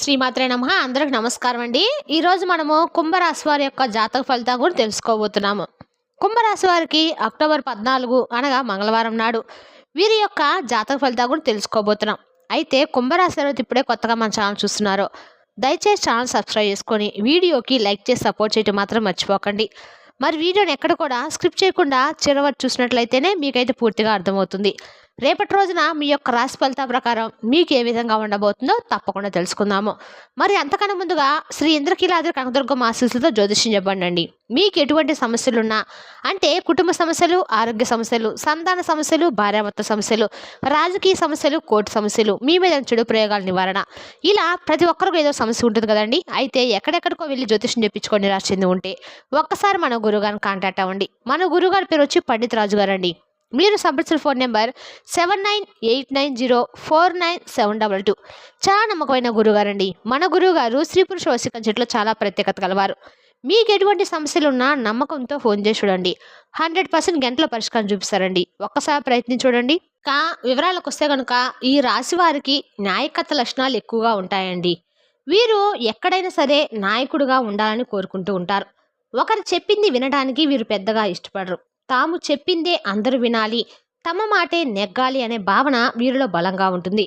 శ్రీమాత్రే నమ. అందరికి నమస్కారం అండి. ఈరోజు మనము కుంభరాశి వారి యొక్క జాతక ఫలితం కూడా తెలుసుకోబోతున్నాము. కుంభరాశి వారికి అక్టోబర్ పద్నాలుగు అనగా మంగళవారం నాడు వీరి యొక్క జాతక ఫలితం కూడా తెలుసుకోబోతున్నాం. అయితే కుంభరాశి వారు ఇప్పుడే కొత్తగా మన ఛానల్ చూస్తున్నారు దయచేసి ఛానల్ సబ్స్క్రైబ్ చేసుకొని వీడియోకి లైక్ చేసి సపోర్ట్ చేయడం మాత్రం మర్చిపోకండి. మరి వీడియోని ఎక్కడ కూడా స్క్రిప్ట్ చేయకుండా చిరవరకు చూసినట్లయితేనే మీకైతే పూర్తిగా అర్థమవుతుంది. రేపటి రోజున మీ యొక్క రాశి ఫలితాల ప్రకారం మీకు ఏ విధంగా ఉండబోతుందో తప్పకుండా తెలుసుకుందాము. మరి అంతకన్నా ముందుగా శ్రీ ఇంద్రకీలాద్రి కనకదుర్గం ఆశీస్సులతో జ్యోతిష్యం చెప్పండి మీకు ఎటువంటి సమస్యలున్నా అంటే కుటుంబ సమస్యలు ఆరోగ్య సమస్యలు సంతాన సమస్యలు భార్యాభర్త సమస్యలు రాజకీయ సమస్యలు కోర్టు సమస్యలు మీ మీద చెడు ప్రయోగాల నివారణ ఇలా ప్రతి ఒక్కరికి ఏదో సమస్య ఉంటుంది కదండి. అయితే ఎక్కడెక్కడికో వెళ్ళి జ్యోతిష్యం చెప్పించుకొని రాసి ఉంటే ఒక్కసారి మన గురుగారిని కాంటాక్ట్ అవ్వండి. మన గురుగారి పేరు వచ్చి పండిత్ రాజు గారు అండి మీరు సంప్రదించిన phone number seven nine eight nine zero four nine seven double two. చాలా నమ్మకమైన గురుగారండి మన గురువుగారు స్త్రీ పురుష వసిక చెట్లు చాలా ప్రత్యేకత కలవారు మీకు ఎటువంటి సమస్యలు ఉన్నా నమ్మకంతో ఫోన్ చేసి చూడండి. హండ్రెడ్ పర్సెంట్ గంటల పరిష్కారం చూపిస్తారండి. ఒక్కసారి ప్రయత్నించి చూడండి. కా వివరాలకు వస్తే కనుక ఈ రాశి వారికి నాయకత్వ లక్షణాలు ఎక్కువగా ఉంటాయండి. వీరు ఎక్కడైనా సరే నాయకుడిగా ఉండాలని కోరుకుంటూ ఉంటారు. ఒకరు చెప్పింది వినడానికి వీరు పెద్దగా ఇష్టపడరు. తాము చెప్పిందే అందరూ వినాలి తమ మాటే నెగ్గాలి అనే భావన వీరిలో బలంగా ఉంటుంది.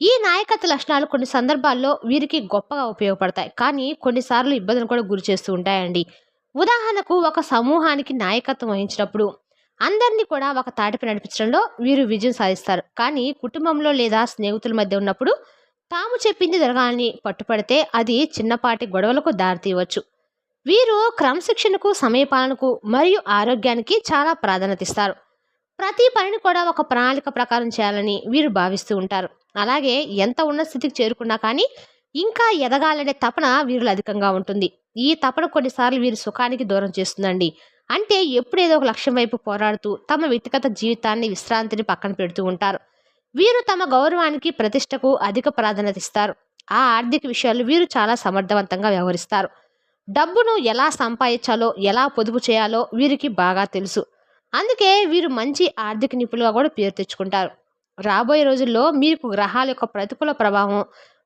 ఈ నాయకత్వ లక్షణాలు కొన్ని సందర్భాల్లో వీరికి గొప్పగా ఉపయోగపడతాయి. కానీ కొన్నిసార్లు ఇబ్బందులు కూడా గురి చేస్తూ ఉంటాయండి. ఉదాహరణకు ఒక సమూహానికి నాయకత్వం వహించినప్పుడు అందరినీ కూడా ఒక తాటిపై నడిపించడంలో వీరు విజయం సాధిస్తారు. కానీ కుటుంబంలో లేదా స్నేహితుల మధ్య ఉన్నప్పుడు తాము చెప్పింది జరగాలని పట్టుపడితే అది చిన్నపాటి గొడవలకు దారితీయవచ్చు. వీరు క్రమశిక్షణకు సమయపాలనకు మరియు ఆరోగ్యానికి చాలా ప్రాధాన్యత ఇస్తారు. ప్రతి పనిని కూడా ఒక ప్రణాళిక ప్రకారం చేయాలని వీరు భావిస్తూ ఉంటారు. అలాగే ఎంత ఉన్న స్థితికి చేరుకున్నా కానీ ఇంకా ఎదగాలనే తపన వీరిలో అధికంగా ఉంటుంది. ఈ తపన కొన్నిసార్లు వీరి సుఖానికి దూరం చేస్తుందండి. అంటే ఎప్పుడు ఏదో ఒక లక్ష్యం వైపు పోరాడుతూ తమ వ్యక్తిగత జీవితాన్ని విశ్రాంతిని పక్కన పెడుతూ ఉంటారు. వీరు తమ గౌరవానికి ప్రతిష్టకు అధిక ప్రాధాన్యత ఇస్తారు. ఆ ఆర్థిక విషయాలు వీరు చాలా సమర్థవంతంగా వ్యవహరిస్తారు. డబ్బును ఎలా సంపాదించాలో ఎలా పొదుపు చేయాలో వీరికి బాగా తెలుసు. అందుకే వీరు మంచి ఆర్థిక నిపుణులుగా కూడా పేరు తెచ్చుకుంటారు. రాబోయే రోజుల్లో మీకు గ్రహాల యొక్క ప్రతికూల ప్రభావం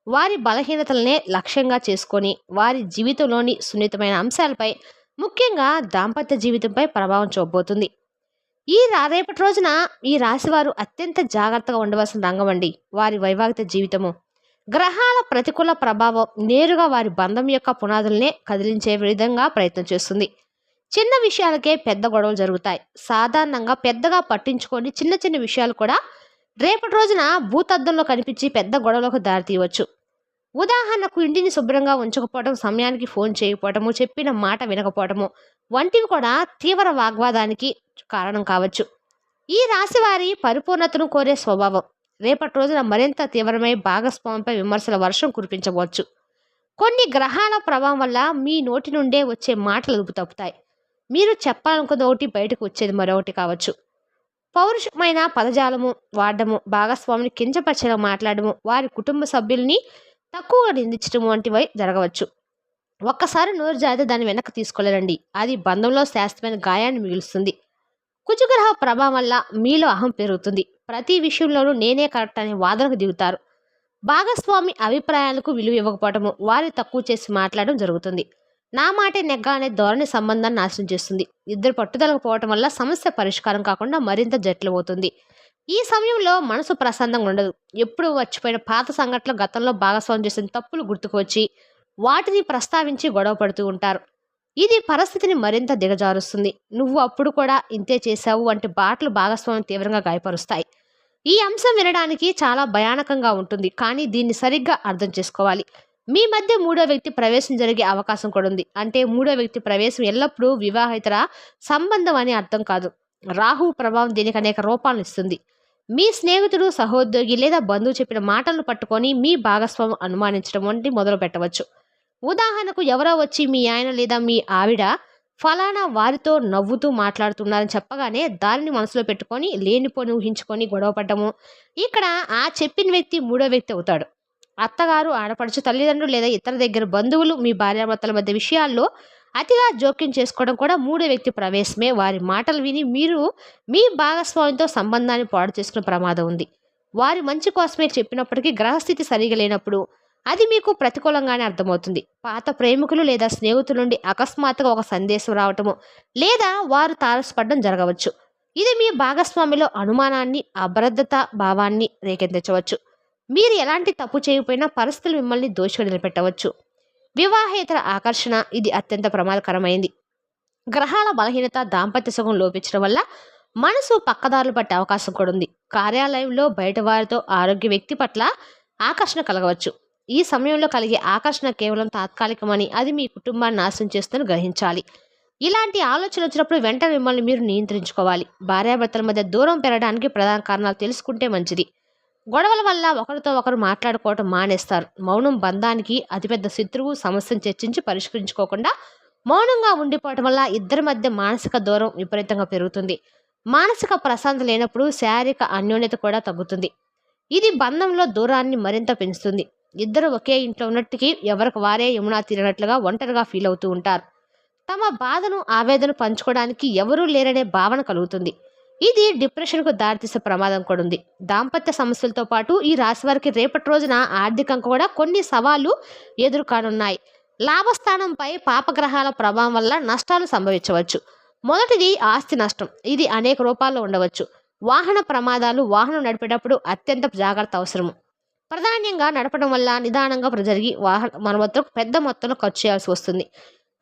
వారి బలహీనతలనే లక్ష్యంగా చేసుకొని వారి జీవితంలోని సున్నితమైన అంశాలపై ముఖ్యంగా దాంపత్య జీవితంపై ప్రభావం చూపబోతుంది. ఈ రా- రేపటి రోజున ఈ రాశివారు అత్యంత జాగ్రత్తగా ఉండవలసిన రంగం అండి. వారి వైవాహిక జీవితము. గ్రహాల ప్రతికూల ప్రభావం నేరుగా వారి బంధం యొక్క పునాదులనే కదిలించే విధంగా ప్రయత్నం చేస్తుంది. చిన్న విషయాలకే పెద్ద గొడవలు జరుగుతాయి. సాధారణంగా పెద్దగా పట్టించుకొని చిన్న చిన్న విషయాలు కూడా రేపటి రోజున భూతద్దంలో కనిపించి పెద్ద గొడవలకు దారితీయవచ్చు. ఉదాహరణకు ఇంటిని శుభ్రంగా ఉంచకపోవడం సమయానికి ఫోన్ చేయకపోవటము చెప్పిన మాట వినకపోవటము వంటివి కూడా తీవ్ర వాగ్వాదానికి కారణం కావచ్చు. ఈ రాశి వారి పరిపూర్ణతను కోరే స్వభావం రేపటి రోజున మరింత తీవ్రమై భాగస్వామిపై విమర్శల వర్షం కురిపించవచ్చు. కొన్ని గ్రహాల ప్రభావం వల్ల మీ నోటి నుండే వచ్చే మాటలు అదుపు తప్పుతాయి. మీరు చెప్పాలనుకున్న ఒకటి బయటకు వచ్చేది మరొకటి కావచ్చు. పౌరుషమైన పదజాలము వాడడము భాగస్వామిని కించపరిచేలా మాట్లాడము వారి కుటుంబ సభ్యుల్ని తక్కువగా నిందించడం వంటివి జరగవచ్చు. ఒక్కసారి నోరు జారితే దాన్ని వెనక్కి తీసుకెళ్ళరండి అది బంధంలో శాశ్వతమైన గాయాన్ని మిగులుస్తుంది. కుజగ్రహ ప్రభావం వల్ల మీలో అహం పెరుగుతుంది. ప్రతి విషయంలోనూ నేనే కరెక్ట్ అనే వాదనకు దిగుతారు. భాగస్వామి అభిప్రాయాలకు విలువ ఇవ్వకపోవటము వారి తక్కువ చేసి మాట్లాడడం జరుగుతుంది. నా మాటే నెగ్గ అనే ధోరణి సంబంధాన్ని నాశనం చేస్తుంది. ఇద్దరు పట్టుదలకు పోవటం వల్ల సమస్య పరిష్కారం కాకుండా మరింత జట్లు అవుతుంది ఈ సమయంలో మనసు ప్రశాంతంగా ఉండదు. ఎప్పుడు వచ్చిపోయిన పాత సంఘటనలు గతంలో భాగస్వామి చేసిన తప్పులు గుర్తుకు వచ్చి వాటిని ప్రస్తావించి గొడవ పడుతూ ఉంటారు. ఇది పరిస్థితిని మరింత దిగజారుస్తుంది. నువ్వు అప్పుడు కూడా ఇంతే చేశావు వంటి బాటలు భాగస్వామ్యం తీవ్రంగా గాయపరుస్తాయి. ఈ అంశం వినడానికి చాలా భయానకంగా ఉంటుంది. కానీ దీన్ని సరిగ్గా అర్థం చేసుకోవాలి. మీ మధ్య మూడో వ్యక్తి ప్రవేశం జరిగే అవకాశం కూడా ఉంది. అంటే మూడో వ్యక్తి ప్రవేశం ఎల్లప్పుడూ వివాహితర సంబంధం అని అర్థం కాదు. రాహు ప్రభావం దీనికి అనేక రూపాలను ఇస్తుంది. మీ స్నేహితుడు సహోద్యోగి లేదా బంధువు చెప్పిన మాటలను పట్టుకొని మీ భాగస్వామి అనుమానించడం వంటి మొదలు పెట్టవచ్చు ఉదాహరణకు ఎవరో వచ్చి మీ ఆయన లేదా మీ ఆవిడ ఫలానా వారితో నవ్వుతూ మాట్లాడుతున్నారని చెప్పగానే దానిని మనసులో పెట్టుకొని లేనిపోని ఊహించుకొని గొడవపడ్డము ఇక్కడ ఆ చెప్పిన వ్యక్తి మూడో వ్యక్తి అవుతాడు. అత్తగారు ఆడపడుచు తల్లిదండ్రులు లేదా ఇతర దగ్గర బంధువులు మీ భార్యాభర్తల మధ్య విషయాల్లో అతిగా జోక్యం చేసుకోవడం కూడా మూడో వ్యక్తి ప్రవేశమే. వారి మాటలు విని మీరు మీ భాగస్వామితో సంబంధాన్ని పాడు చేసుకునే ప్రమాదం ఉంది. వారి మంచి కోసమే చెప్పినప్పటికీ గ్రహస్థితి సరిగా లేనప్పుడు అది మీకు ప్రతికూలంగానే అర్థమవుతుంది. పాత ప్రేమికులు లేదా స్నేహితుల నుండి అకస్మాత్తుగా ఒక సందేశం రావటము లేదా వారు తారసపడడం జరగవచ్చు. ఇది మీ భాగస్వామిలో అనుమానాన్ని అభద్రత భావాన్ని రేకెత్తించవచ్చు మీరు ఎలాంటి తప్పు చేయకపోయినా పరిస్థితులు మిమ్మల్ని దోషిగా నిలబెట్టవచ్చు. వివాహేతర ఆకర్షణ ఇది అత్యంత ప్రమాదకరమైంది. గ్రహాల బలహీనత దాంపత్య సుఖం లోపించడం వల్ల మనసు పక్కదారులు పట్టే అవకాశం కూడా ఉంది. కార్యాలయంలో బయట వారితో ఆరోగ్య వ్యక్తి పట్ల ఆకర్షణ కలగవచ్చు. ఈ సమయంలో కలిగే ఆకర్షణ కేవలం తాత్కాలికమని అది మీ కుటుంబాన్ని నాశనం చేస్తుందని గ్రహించాలి. ఇలాంటి ఆలోచన వచ్చినప్పుడు వెంటనే మిమ్మల్ని మీరు నియంత్రించుకోవాలి. భార్యాభర్తల మధ్య దూరం పెరగడానికి ప్రధాన కారణాలు తెలుసుకుంటే మంచిది. గొడవల వల్ల ఒకరితో ఒకరు మాట్లాడుకోవటం మానేస్తారు. మౌనం బంధానికి అతిపెద్ద శత్రువు సమస్యను చర్చించి పరిష్కరించుకోకుండా మౌనంగా ఉండిపోవటం వల్ల ఇద్దరి మధ్య మానసిక దూరం విపరీతంగా పెరుగుతుంది. మానసిక ప్రశాంతత లేనప్పుడు శారీరక అన్యోన్యత కూడా తగ్గుతుంది. ఇది బంధంలో దూరాన్ని మరింత పెంచుతుంది. ఇద్దరు ఒకే ఇంట్లో ఉన్నట్టుకి ఎవరికి వారే యమునా తీరినట్లుగా ఒంటరిగా ఫీల్ అవుతూ ఉంటారు. తమ బాధను ఆవేదన పంచుకోవడానికి ఎవరూ లేరనే భావన కలుగుతుంది. ఇది డిప్రెషన్కు దారితీసే ప్రమాదం కూడా ఉంది. దాంపత్య సమస్యలతో పాటు ఈ రాశి వారికి రేపటి రోజున ఆర్థికంగా కూడా కొన్ని సవాళ్ళు ఎదుర్కానున్నాయి. లాభస్థానంపై పాపగ్రహాల ప్రభావం వల్ల నష్టాలు సంభవించవచ్చు. మొదటిది ఆస్తి నష్టం. ఇది అనేక రూపాల్లో ఉండవచ్చు. వాహన ప్రమాదాలు వాహనం నడిపేటప్పుడు అత్యంత జాగ్రత్త అవసరము. ప్రధానంగా నడపడం వల్ల నిదానంగా జరిగి వాహన మన పెద్ద మొత్తంలో ఖర్చు చేయాల్సి వస్తుంది.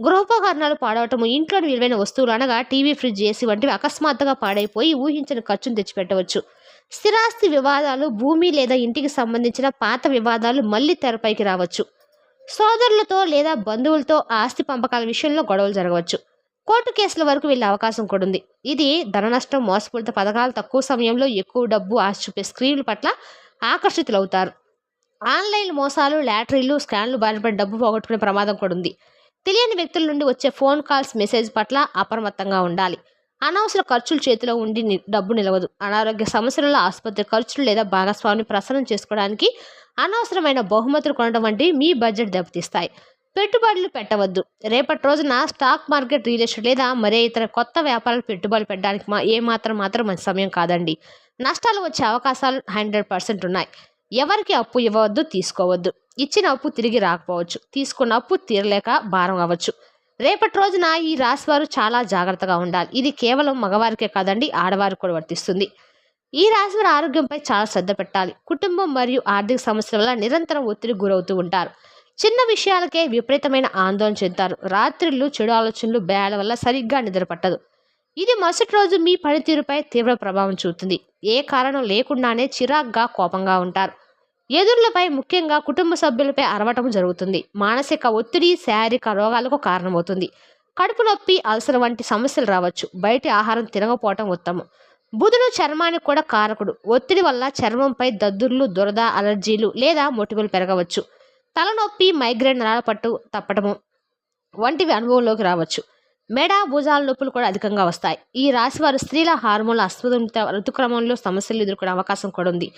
గృహోపకరణాలు పాడవటము ఇంట్లోని విలువైన వస్తువులు అనగా టీవీ ఫ్రిడ్జ్ ఏసీ వంటివి అకస్మాత్తుగా పాడైపోయి ఊహించిన ఖర్చును తెచ్చిపెట్టవచ్చు. స్థిరాస్తి వివాదాలు భూమి లేదా ఇంటికి సంబంధించిన పాత వివాదాలు మళ్ళీ తెరపైకి రావచ్చు. సోదరులతో లేదా బంధువులతో ఆస్తి పంపకాల విషయంలో గొడవలు జరగవచ్చు. కోర్టు కేసుల వరకు వెళ్ళే అవకాశం కూడా ఉంది. ఇది ధన నష్టం మోసపూరిత పథకాలు తక్కువ సమయంలో ఎక్కువ డబ్బు ఆశ చూపే స్క్రీన్ల పట్ల ఆకర్షితులవుతారు. ఆన్లైన్ మోసాలు లాటరీలు స్కాన్లు బారినపడి డబ్బు పోగొట్టుకునే ప్రమాదం కూడా ఉంది. తెలియని వ్యక్తుల నుండి వచ్చే ఫోన్ కాల్స్ మెసేజ్ పట్ల అప్రమత్తంగా ఉండాలి. అనవసర ఖర్చులు చేతిలో ఉండి డబ్బు నిలవదు. అనారోగ్య సమస్యలలో ఆసుపత్రి ఖర్చులు లేదా భాగస్వామిని ప్రసన్నం చేసుకోవడానికి అనవసరమైన బహుమతులు కొనడం వంటి మీ బడ్జెట్ దెబ్బతీస్తాయి. పెట్టుబడులు పెట్టవద్దు. రేపటి రోజున స్టాక్ మార్కెట్ రియల్ ఎస్టేట్ లేదా మరే ఇతర కొత్త వ్యాపారాలు పెట్టుబడులు పెట్టడానికి మా ఏమాత్రం మాత్రం మంచి సమయం కాదండి. నష్టాలు వచ్చే అవకాశాలు హండ్రెడ్ పర్సెంట్ ఉన్నాయి. ఎవరికి అప్పు ఇవ్వవద్దు తీసుకోవద్దు. ఇచ్చిన అప్పు తిరిగి రాకపోవచ్చు. తీసుకున్న అప్పు తీరలేక భారం అవ్వచ్చు. రేపటి రోజున ఈ రాశి వారు చాలా జాగ్రత్తగా ఉండాలి. ఇది కేవలం మగవారికే కాదండి ఆడవారికి కూడా వర్తిస్తుంది. ఈ రాశివారి ఆరోగ్యంపై చాలా శ్రద్ధ పెట్టాలి. కుటుంబం మరియు ఆర్థిక సమస్యల వల్ల నిరంతరం ఒత్తిడి గురవుతూ ఉంటారు. చిన్న విషయాలకే విపరీతమైన ఆందోళన చెందుతారు. రాత్రిళ్ళు చెడు ఆలోచనలు భయాల వల్ల సరిగ్గా నిద్రపట్టదు ఇది మరుసటి రోజు మీ పనితీరుపై తీవ్ర ప్రభావం చూపుతుంది. ఏ కారణం లేకుండానే చిరాగ్గా కోపంగా ఉంటారు. ఎదురులపై ముఖ్యంగా కుటుంబ సభ్యులపై అరవటం జరుగుతుంది. మానసిక ఒత్తిడి శారీరక రోగాలకు కారణమవుతుంది. కడుపు నొప్పి అల్సర్ వంటి సమస్యలు రావచ్చు. బయటి ఆహారం తినకపోవటం ఉత్తమం. బుధుడు చర్మానికి కూడా కారకుడు. ఒత్తిడి వల్ల చర్మంపై దద్దుర్లు దురద అలర్జీలు లేదా మొటిమలు పెరగవచ్చు. తలనొప్పి మైగ్రేన్ నరాల పట్టు తప్పటము వంటివి అనుభవంలోకి రావచ్చు. మెడ భుజాల నొప్పులు కూడా అధికంగా వస్తాయి. ఈ రాశి వారు స్త్రీల హార్మోన్ల అస్వతంత ఋతుక్రమంలో సమస్యలు ఎదుర్కొనే అవకాశం కూడా ఉంది.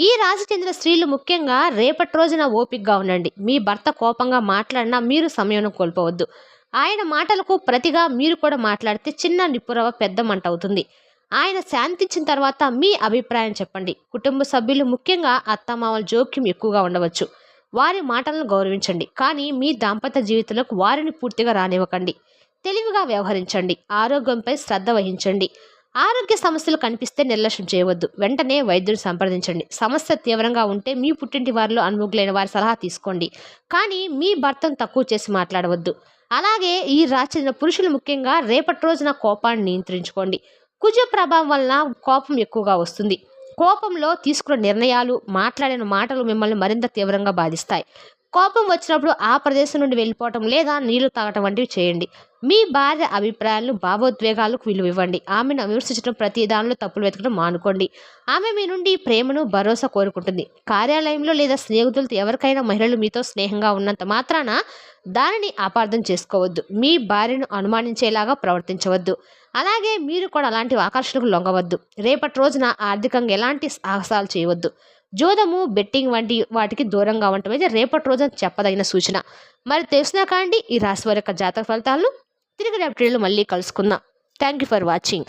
ఈ రాశి చెందిన స్త్రీలు ముఖ్యంగా రేపటి రోజున ఓపికగా ఉండండి. మీ భర్త కోపంగా మాట్లాడినా మీరు సమయం కోల్పోవద్దు. ఆయన మాటలకు ప్రతిగా మీరు కూడా మాట్లాడితే చిన్న నిప్పురవ పెద్ద మంట అవుతుంది. ఆయన శాంతించిన తర్వాత మీ అభిప్రాయం చెప్పండి. కుటుంబ సభ్యులు ముఖ్యంగా అత్తమామల జోక్యం ఎక్కువగా ఉండవచ్చు. వారి మాటలను గౌరవించండి. కానీ మీ దాంపత్య జీవితంలోకి వారిని పూర్తిగా రానివ్వకండి. తెలివిగా వ్యవహరించండి. ఆరోగ్యంపై శ్రద్ధ వహించండి. ఆరోగ్య సమస్యలు కనిపిస్తే నిర్లక్ష్యం చేయవద్దు. వెంటనే వైద్యుని సంప్రదించండి. సమస్య తీవ్రంగా ఉంటే మీ పుట్టింటి వారిలో అనుభవలైన వారి సలహా తీసుకోండి. కానీ మీ భర్తను తక్కువ చేసి మాట్లాడవద్దు. అలాగే ఈ రాచిన పురుషులు ముఖ్యంగా రేపటి రోజున కోపాన్ని నియంత్రించుకోండి. కుజ ప్రభావం వలన కోపం ఎక్కువగా వస్తుంది. కోపంలో తీసుకున్న నిర్ణయాలు మాట్లాడిన మాటలు మిమ్మల్ని మరింత తీవ్రంగా బాధిస్తాయి. కోపం వచ్చినప్పుడు ఆ ప్రదేశం నుండి వెళ్ళిపోవటం లేదా నీళ్ళు తాగటం వంటివి చేయండి. మీ భార్య అభిప్రాయాలను భావోద్వేగాలకు విలువ ఇవ్వండి. ఆమెను విమర్శించడం ప్రతి దానిలో తప్పులు వెతకడం మానుకోండి. ఆమె మీ నుండి ప్రేమను భరోసా కోరుకుంటుంది. కార్యాలయంలో లేదా స్నేహితులతో ఎవరికైనా మహిళలు మీతో స్నేహంగా ఉన్నంత మాత్రాన దానిని అపార్థం చేసుకోవద్దు. మీ భార్యను అనుమానించేలాగా ప్రవర్తించవద్దు. అలాగే మీరు కూడా అలాంటి ఆకర్షణకు లొంగవద్దు. రేపటి రోజున ఆర్థికంగా ఎలాంటి సాహసాలు చేయవద్దు. జోదము బెట్టింగ్ వంటి వాటికి దూరంగా ఉండటం అయితే రేపటి రోజున చెప్పదగిన సూచన. మరి తెలిసినా కాండి ఈ రాశి వారి యొక్క జాతక ఫలితాలను తిరిగి రేపటిలో మళ్ళీ కలుసుకుందాం. Thank you for watching